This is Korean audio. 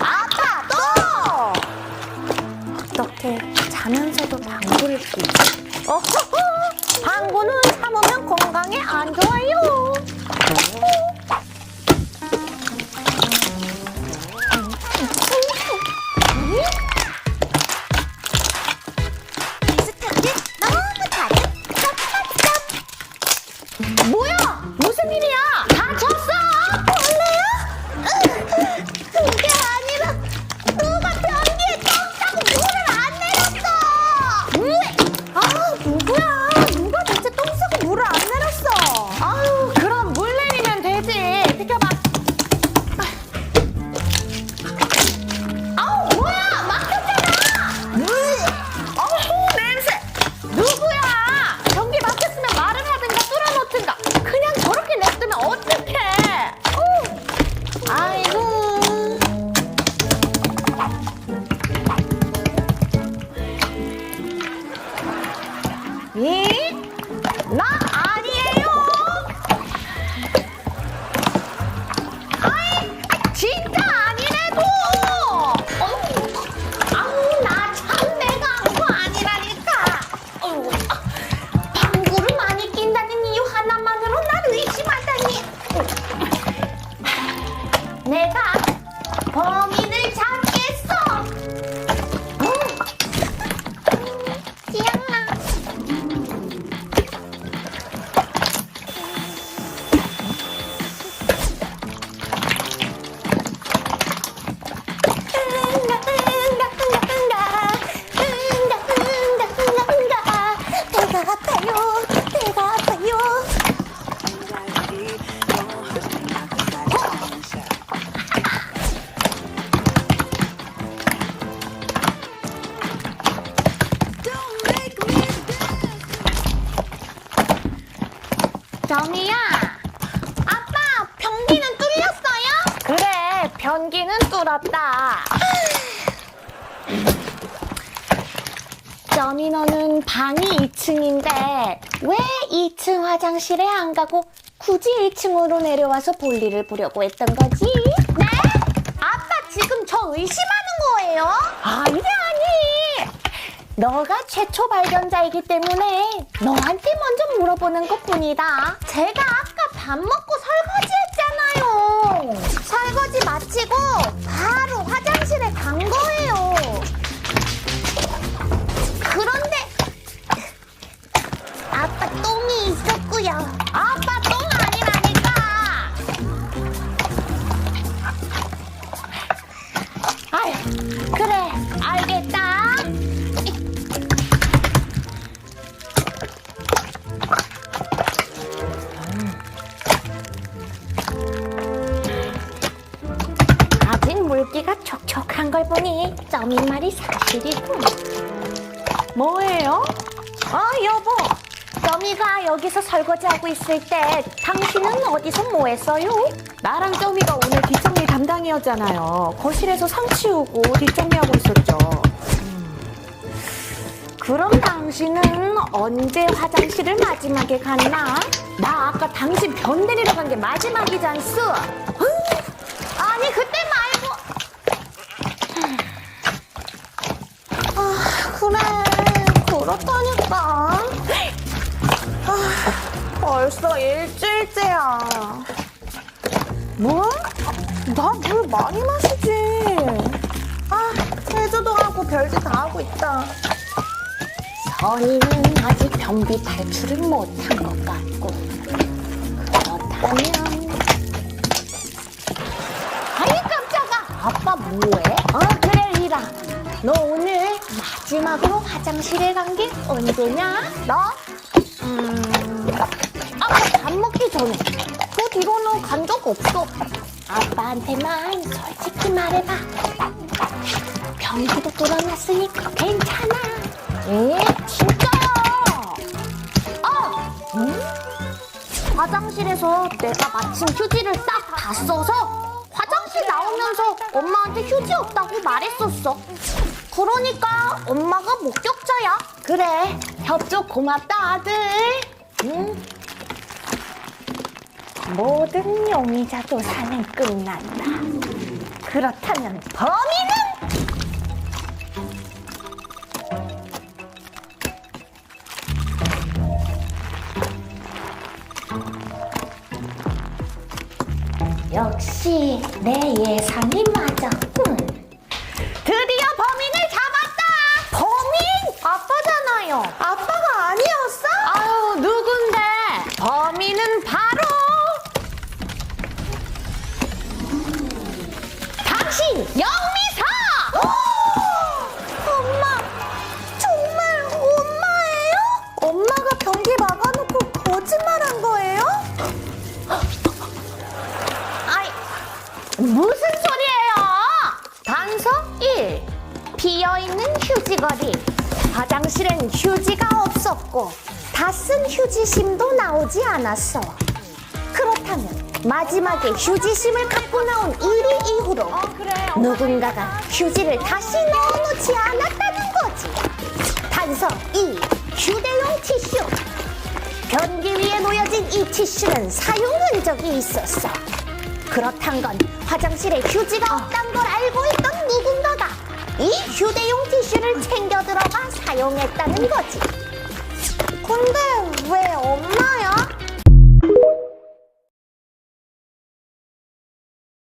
아파도 어떻게 자면서도 방구를 끼지? 어허허, 방구는 참으면 건강에 안 좋아요. 비슷 이? 나 아니에요. 아이, 진짜 아니래도. 어우, 아우, 나 참 내가 한거 아니라니까. 아, 방구를 많이 낀다는 이유 하나만으로 날 의심하다니. 내가 범인 점이야. 아빠, 변기는 뚫렸어요? 그래, 변기는 뚫었다. 점이 너는 방이 2층인데 왜 2층 화장실에 안 가고 굳이 1층으로 내려와서 볼일을 보려고 했던 거지? 네? 아빠 지금 저 의심하는 거예요? 아니 아니 너가 최초 발견자이기 때문에 너한테 먼저 물어보는 것 뿐이다 제가 아까 밥 먹고 설거지 했잖아요. 설거지 마치고 걸 보니 점인 말이 사실이군 뭐예요? 아 여보 점이가 여기서 설거지하고 있을 때 당신은 어디서 뭐 했어요? 나랑 점이가 오늘 뒷정리 담당이었잖아요. 거실에서 상 치우고 뒷정리하고 있었죠. 그럼 당신은 언제 화장실을 마지막에 갔나? 나 아까 당신 변 데리러 간 게 마지막이잖스. 아니 그때 말고. 아 그래 그렇다니까. 벌써 일주일째야. 뭐? 나 물 많이 마시지. 아, 세수도 하고 별짓 다 하고 있다. 선이는 아직 변비 탈출을 못한 것 같고. 그렇다면. 아이, 깜짝아! 아빠 뭐해? 어, 그래, 리라. 너 오늘 마지막으로 화장실에 간 게 언제냐? 너? 음, 아까 밥 먹기 전에. 그 뒤로는 간 적 없어. 아빠한테만 솔직히 말해봐. 변기도 뚫어놨으니까 괜찮아. 에? 진짜야. 아! 음? 화장실에서 내가 마침 휴지를 딱 다 써서 화장실 나오면서 엄마한테 휴지 없다고 말했었어. 그러니까 엄마가 목격자야. 그래. 협조 고맙다 아들. 응? 모든 용의자 조사는 끝났다. 그렇다면 범인은 비어있는 휴지거리. 화장실엔 휴지가 없었고, 다 쓴 휴지심도 나오지 않았어. 그렇다면, 마지막에 휴지심을 갖고 나온 1위 이후로 누군가가 휴지를 다시 넣어놓지 않았다는 거지. 단서 2. 휴대용 티슈. 변기 위에 놓여진 이 티슈는 사용 흔적이 있었어. 그렇단 건 화장실에 휴지가 없단 걸 알고 있던 휴대용 티슈를 챙겨 들어가 사용했다는 거지. 근데 왜 엄마야?